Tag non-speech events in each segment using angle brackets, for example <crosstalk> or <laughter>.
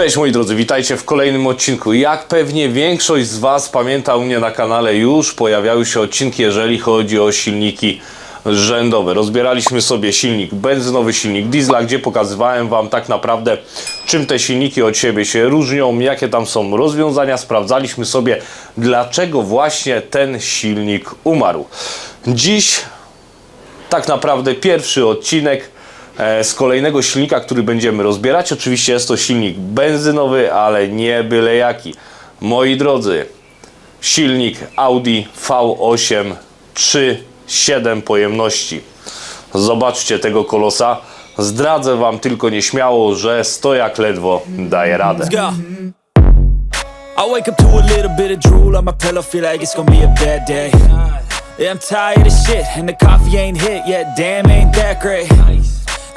Cześć moi drodzy, witajcie w kolejnym odcinku. Jak pewnie większość z Was pamięta u mnie na kanale już pojawiały się odcinki, jeżeli chodzi o silniki rzędowe. Rozbieraliśmy sobie silnik benzynowy, silnik diesla, gdzie pokazywałem Wam tak naprawdę czym te silniki od siebie się różnią, jakie tam są rozwiązania. Sprawdzaliśmy sobie dlaczego właśnie ten silnik umarł. Dziś tak naprawdę pierwszy odcinek z kolejnego silnika, który będziemy rozbierać. Oczywiście jest to silnik benzynowy, ale nie byle jaki. Moi drodzy, silnik Audi V8 3.7 pojemności. Zobaczcie tego kolosa. Zdradzę Wam tylko nieśmiało, że stojak ledwo daje radę. I wake up to a little bit of drool on my pillow, feel like it's gonna be a bad day. Yeah, I'm tired of shit, and the coffee ain't hit yet. Damn, ain't that great.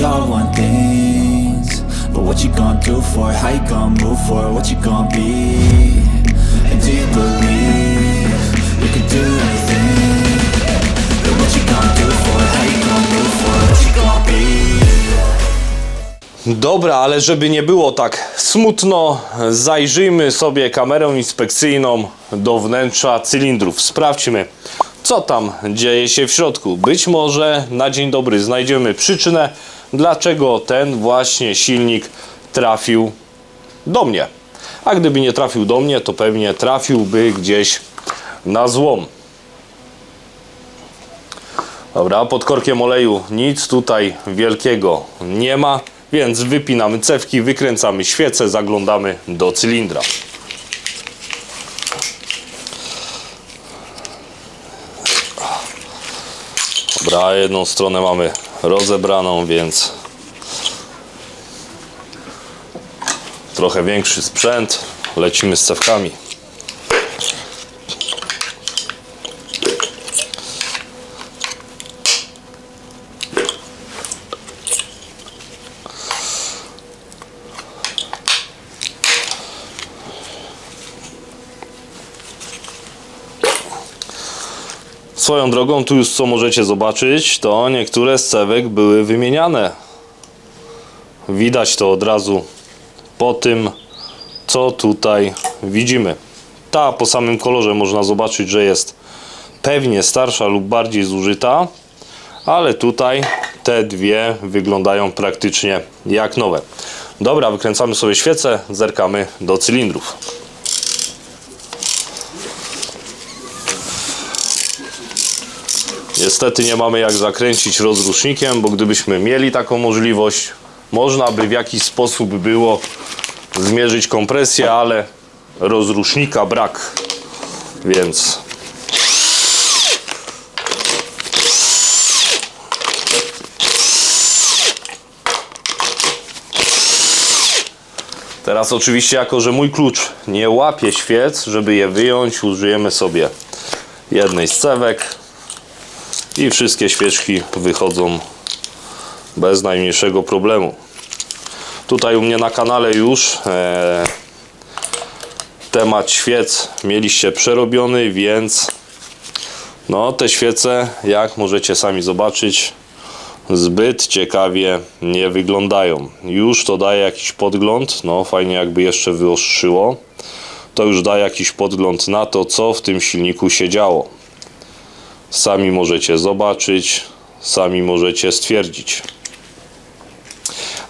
We all want things. But what you gonna do for it? How you gonna move for it? What you gonna be? And do you believe you can do anything? But what you gonna do for it? How you gonna move for it? What you gonna be? Dobra, ale żeby nie było tak smutno, zajrzyjmy sobie kamerą inspekcyjną do wnętrza cylindrów. Sprawdźmy, co tam dzieje się w środku. Być może na dzień dobry znajdziemy przyczynę, dlaczego ten właśnie silnik trafił do mnie. A gdyby nie trafił do mnie, to pewnie trafiłby gdzieś na złom. Dobra, pod korkiem oleju nic tutaj wielkiego nie ma, więc wypinamy cewki, wykręcamy świecę, zaglądamy do cylindra. Dobra, jedną stronę mamy rozebraną, więc trochę większy sprzęt. Lecimy z cewkami. Swoją drogą, tu już co możecie zobaczyć, to niektóre z cewek były wymieniane. Widać to od razu po tym, co tutaj widzimy. Ta po samym kolorze można zobaczyć, że jest pewnie starsza lub bardziej zużyta, ale tutaj te dwie wyglądają praktycznie jak nowe. Dobra, wykręcamy sobie świecę, zerkamy do cylindrów. Niestety nie mamy jak zakręcić rozrusznikiem, bo gdybyśmy mieli taką możliwość, można by w jakiś sposób było zmierzyć kompresję, ale rozrusznika brak. Więc Teraz oczywiście jako, że mój klucz nie łapie świec, żeby je wyjąć, użyjemy sobie jednej z cewek i wszystkie świeczki wychodzą bez najmniejszego problemu. Tutaj u mnie na kanale już e, temat świec mieliście przerobiony, więc no te świece, jak możecie sami zobaczyć, zbyt ciekawie nie wyglądają. Już to daje jakiś podgląd, no fajnie jakby jeszcze wyostrzyło. To już daje jakiś podgląd na to, co w tym silniku się działo. Sami możecie zobaczyć, sami możecie stwierdzić.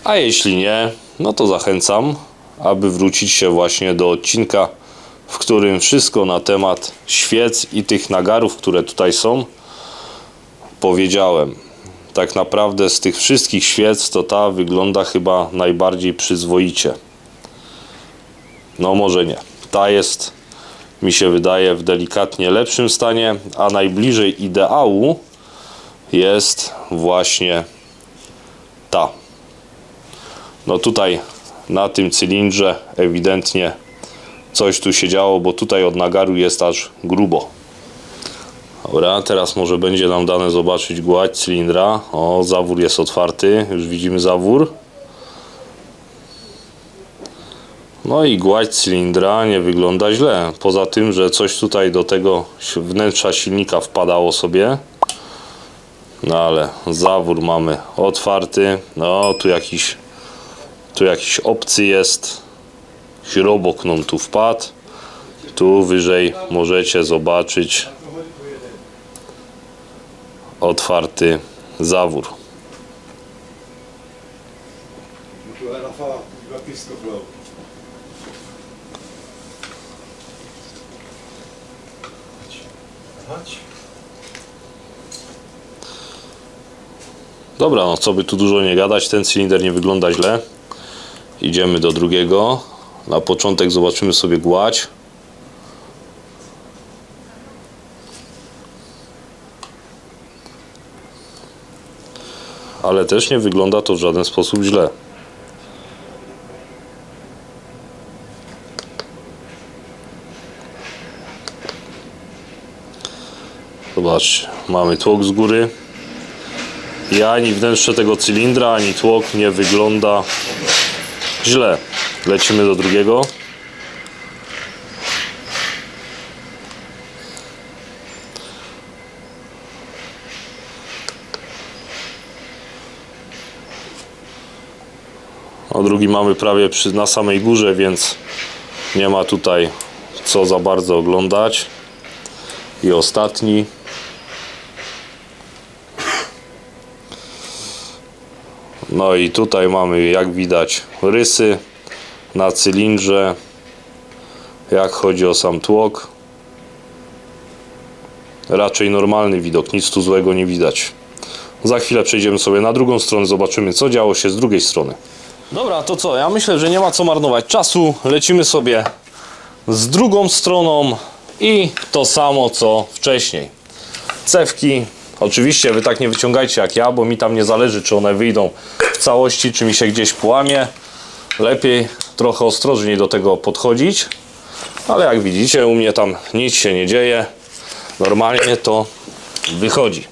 A jeśli nie, no to zachęcam, aby wrócić się właśnie do odcinka, w którym wszystko na temat świec i tych nagarów, które tutaj są, powiedziałem. Tak naprawdę z tych wszystkich świec to ta wygląda chyba najbardziej przyzwoicie. No może nie. Ta jest mi się wydaje w delikatnie lepszym stanie, a najbliżej ideału jest właśnie ta. No tutaj na tym cylindrze ewidentnie coś tu się działo, bo tutaj od nagaru jest aż grubo. Dobra, teraz może będzie nam dane zobaczyć gładź cylindra. O, zawór jest otwarty, już widzimy zawór. No i gładź cylindra nie wygląda źle. Poza tym, że coś tutaj do tego wnętrza silnika wpadało sobie. No ale zawór mamy otwarty. No tu jakiś tu jakiś obcy jest. Śrubok nam tu wpadł. Tu wyżej możecie zobaczyć otwarty zawór. Rafała, Bapisko Flow. Dobra, no co by tu dużo nie gadać, ten cylinder nie wygląda źle. Idziemy do drugiego. Na początek zobaczymy sobie gładź. Ale też nie wygląda to w żaden sposób źle. Zobaczcie, mamy tłok z góry. I ani wnętrze tego cylindra, ani tłok nie wygląda źle. Lecimy do drugiego. A drugi mamy prawie przy, na samej górze, więc nie ma tutaj co za bardzo oglądać. I ostatni. No i tutaj mamy jak widać rysy na cylindrze. Jak chodzi o sam tłok. Raczej normalny widok, nic tu złego nie widać. Za chwilę przejdziemy sobie na drugą stronę, zobaczymy co działo się z drugiej strony. Dobra, to co? Ja myślę, że nie ma co marnować czasu. Lecimy sobie z drugą stroną i to samo co wcześniej. Cewki. Oczywiście wy tak nie wyciągajcie jak ja, bo mi tam nie zależy, czy one wyjdą w całości, czy mi się gdzieś połamie. Lepiej trochę ostrożniej do tego podchodzić. Ale jak widzicie, u mnie tam nic się nie dzieje. Normalnie to wychodzi.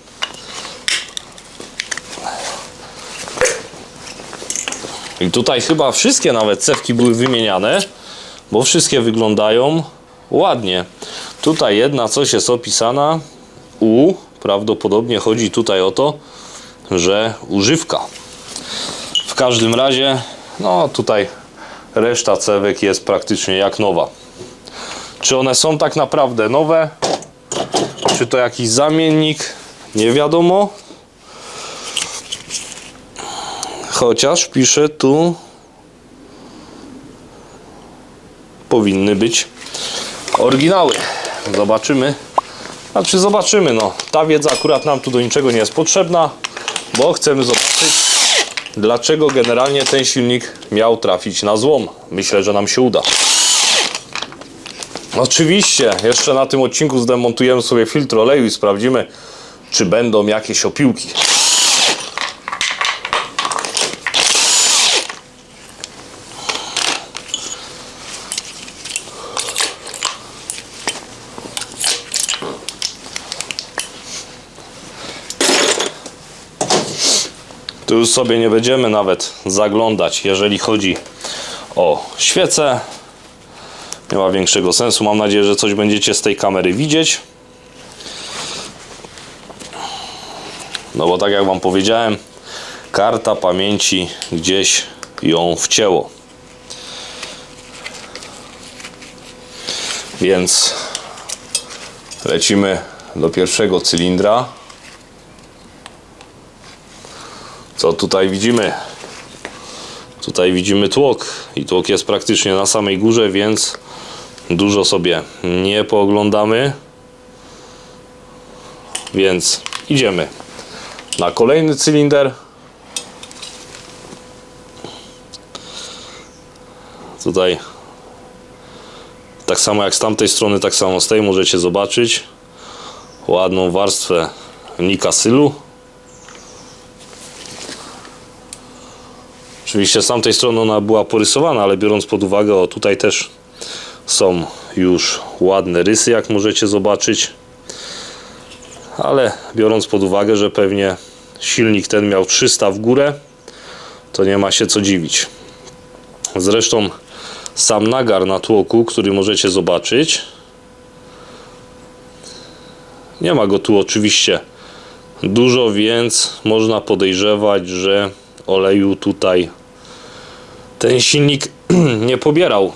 I tutaj chyba wszystkie nawet cewki były wymieniane, bo wszystkie wyglądają ładnie. Tutaj jedna coś jest opisana U, prawdopodobnie chodzi tutaj o to, że używka. W każdym razie, no tutaj reszta cewek jest praktycznie jak nowa. Czy one są tak naprawdę nowe? Czy to jakiś zamiennik? Nie wiadomo. Chociaż pisze tu powinny być oryginały. Zobaczymy. Znaczy zobaczymy, no. Ta wiedza akurat nam tu do niczego nie jest potrzebna, bo chcemy zobaczyć, dlaczego generalnie ten silnik miał trafić na złom. Myślę, że nam się uda. Oczywiście, jeszcze na tym odcinku zdemontujemy sobie filtr oleju i sprawdzimy, czy będą jakieś opiłki. Sobie nie będziemy nawet zaglądać, jeżeli chodzi o świecę. Nie ma większego sensu. Mam nadzieję, że coś będziecie z tej kamery widzieć. No bo tak jak Wam powiedziałem, karta pamięci gdzieś ją wcięło. Więc lecimy do pierwszego cylindra. Co tutaj widzimy? Tutaj widzimy tłok i tłok jest praktycznie na samej górze, więc dużo sobie nie pooglądamy. Więc idziemy na kolejny cylinder. Tutaj tak samo jak z tamtej strony, tak samo z tej możecie zobaczyć ładną warstwę nikasylu. Oczywiście z tamtej strony ona była porysowana, ale biorąc pod uwagę, o tutaj też są już ładne rysy, jak możecie zobaczyć. Ale biorąc pod uwagę, że pewnie silnik ten miał 300 w górę, to nie ma się co dziwić. Zresztą sam nagar na tłoku, który możecie zobaczyć, nie ma go tu oczywiście dużo, więc można podejrzewać, że oleju tutaj ten silnik <clears throat> nie pobierał.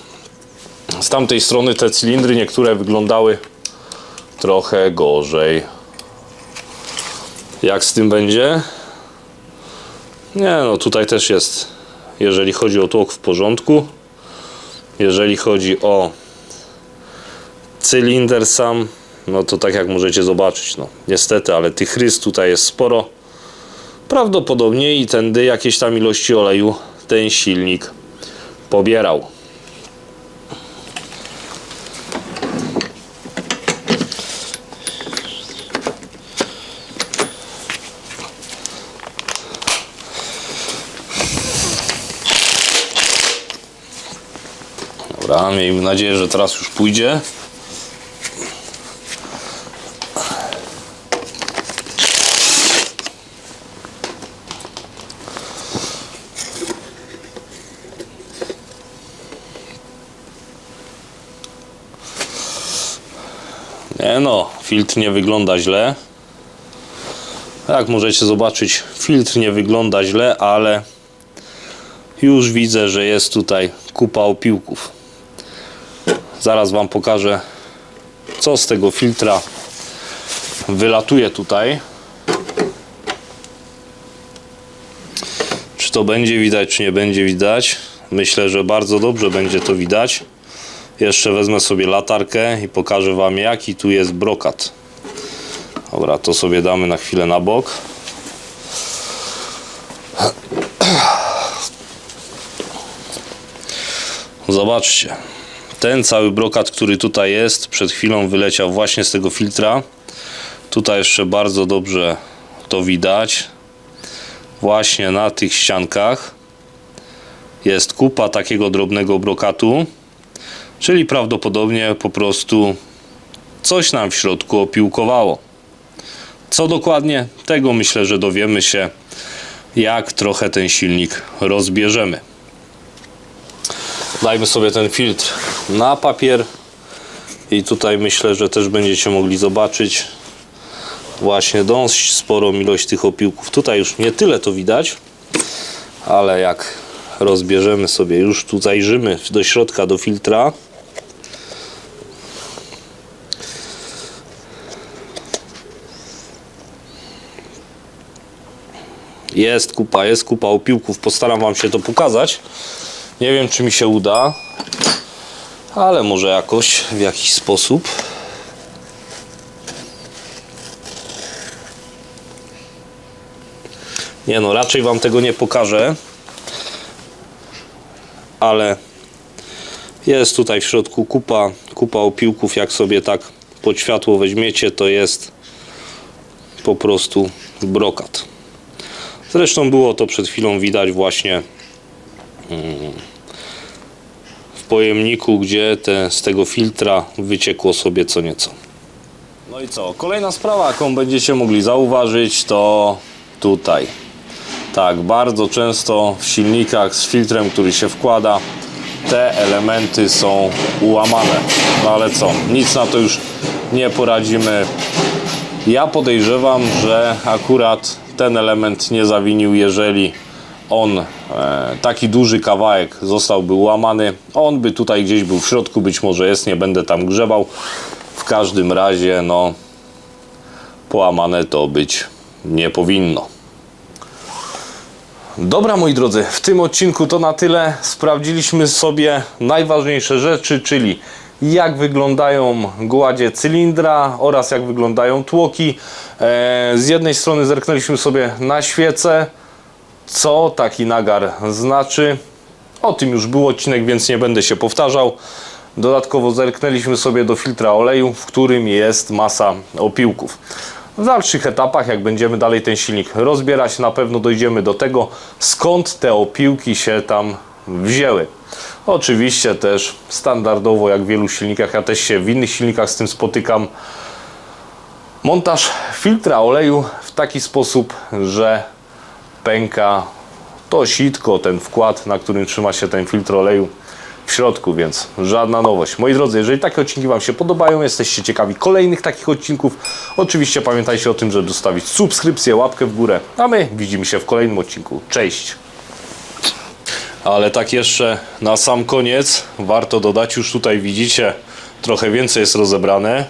Z tamtej strony te cylindry niektóre wyglądały trochę gorzej. Jak z tym będzie? Nie, no tutaj też jest, jeżeli chodzi o tłok w porządku. Jeżeli chodzi o cylinder sam, no to tak jak możecie zobaczyć, no niestety, ale tych rys tutaj jest sporo. Prawdopodobnie i tędy jakieś tam ilości oleju ten silnik pobierał. Dobra, miejmy nadzieję, że teraz już pójdzie. Nie no, filtr nie wygląda źle. Jak możecie zobaczyć, filtr nie wygląda źle, ale już widzę, że jest tutaj kupa opiłków. Zaraz Wam pokażę, co z tego filtra wylatuje tutaj. Czy to będzie widać, czy nie będzie widać? Myślę, że bardzo dobrze będzie to widać. Jeszcze wezmę sobie latarkę i pokażę Wam, jaki tu jest brokat. Dobra, to sobie damy na chwilę na bok. Zobaczcie. Ten cały brokat, który tutaj jest, przed chwilą wyleciał właśnie z tego filtra. Tutaj jeszcze bardzo dobrze to widać. Właśnie na tych ściankach jest kupa takiego drobnego brokatu, czyli prawdopodobnie po prostu coś nam w środku opiłkowało. Co dokładnie? Tego myślę, że dowiemy się, jak trochę ten silnik rozbierzemy. Dajmy sobie ten filtr na papier i tutaj myślę, że też będziecie mogli zobaczyć właśnie dość sporą ilość tych opiłków. Tutaj już nie tyle to widać, ale jak rozbierzemy sobie, już tu zajrzymy do środka, do filtra, Jest kupa, jest kupa opiłków. Postaram Wam się to pokazać. Nie wiem, czy mi się uda, ale może jakoś, w jakiś sposób. Nie no, raczej Wam tego nie pokażę, ale jest tutaj w środku kupa, kupa opiłków. Jak sobie tak pod światło weźmiecie, to jest po prostu brokat. Zresztą było to przed chwilą widać właśnie mm, w pojemniku, gdzie te, z tego filtra wyciekło sobie co nieco. No i co? Kolejna sprawa, jaką będziecie mogli zauważyć, to tutaj. Tak, bardzo często w silnikach z filtrem, który się wkłada, te elementy są ułamane. No ale co? Nic na to już nie poradzimy. Ja podejrzewam, że akurat ten element nie zawinił, jeżeli on, e, taki duży kawałek zostałby ułamany, on by tutaj gdzieś był w środku, być może jest, nie będę tam grzebał. W każdym razie, no, połamane to być nie powinno. Dobra, moi drodzy, w tym odcinku to na tyle. Sprawdziliśmy sobie najważniejsze rzeczy, czyli jak wyglądają gładzie cylindra oraz jak wyglądają tłoki. E, Z jednej strony zerknęliśmy sobie na świecę, co taki nagar znaczy. O tym już był odcinek, więc nie będę się powtarzał. Dodatkowo zerknęliśmy sobie do filtra oleju, w którym jest masa opiłków. W dalszych etapach, jak będziemy dalej ten silnik rozbierać, na pewno dojdziemy do tego, skąd te opiłki się tam wzięły. Oczywiście też standardowo, jak w wielu silnikach, ja też się w innych silnikach z tym spotykam, montaż filtra oleju w taki sposób, że pęka to sitko, ten wkład, na którym trzyma się ten filtr oleju w środku, więc żadna nowość. Moi drodzy, jeżeli takie odcinki Wam się podobają, jesteście ciekawi kolejnych takich odcinków, oczywiście pamiętajcie o tym, żeby zostawić subskrypcję, łapkę w górę, a my widzimy się w kolejnym odcinku. Cześć! Ale tak jeszcze na sam koniec warto dodać, już tutaj widzicie, trochę więcej jest rozebrane.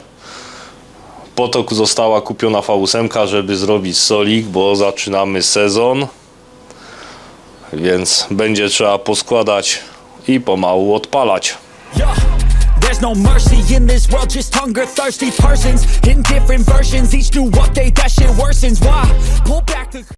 Po to została kupiona V8, żeby zrobić solik, bo zaczynamy sezon. Więc będzie trzeba poskładać i pomału odpalać. There's no mercy in this world, just hunger thirsty persons in different versions. Each new update, that shit worsens. Why? Pull back.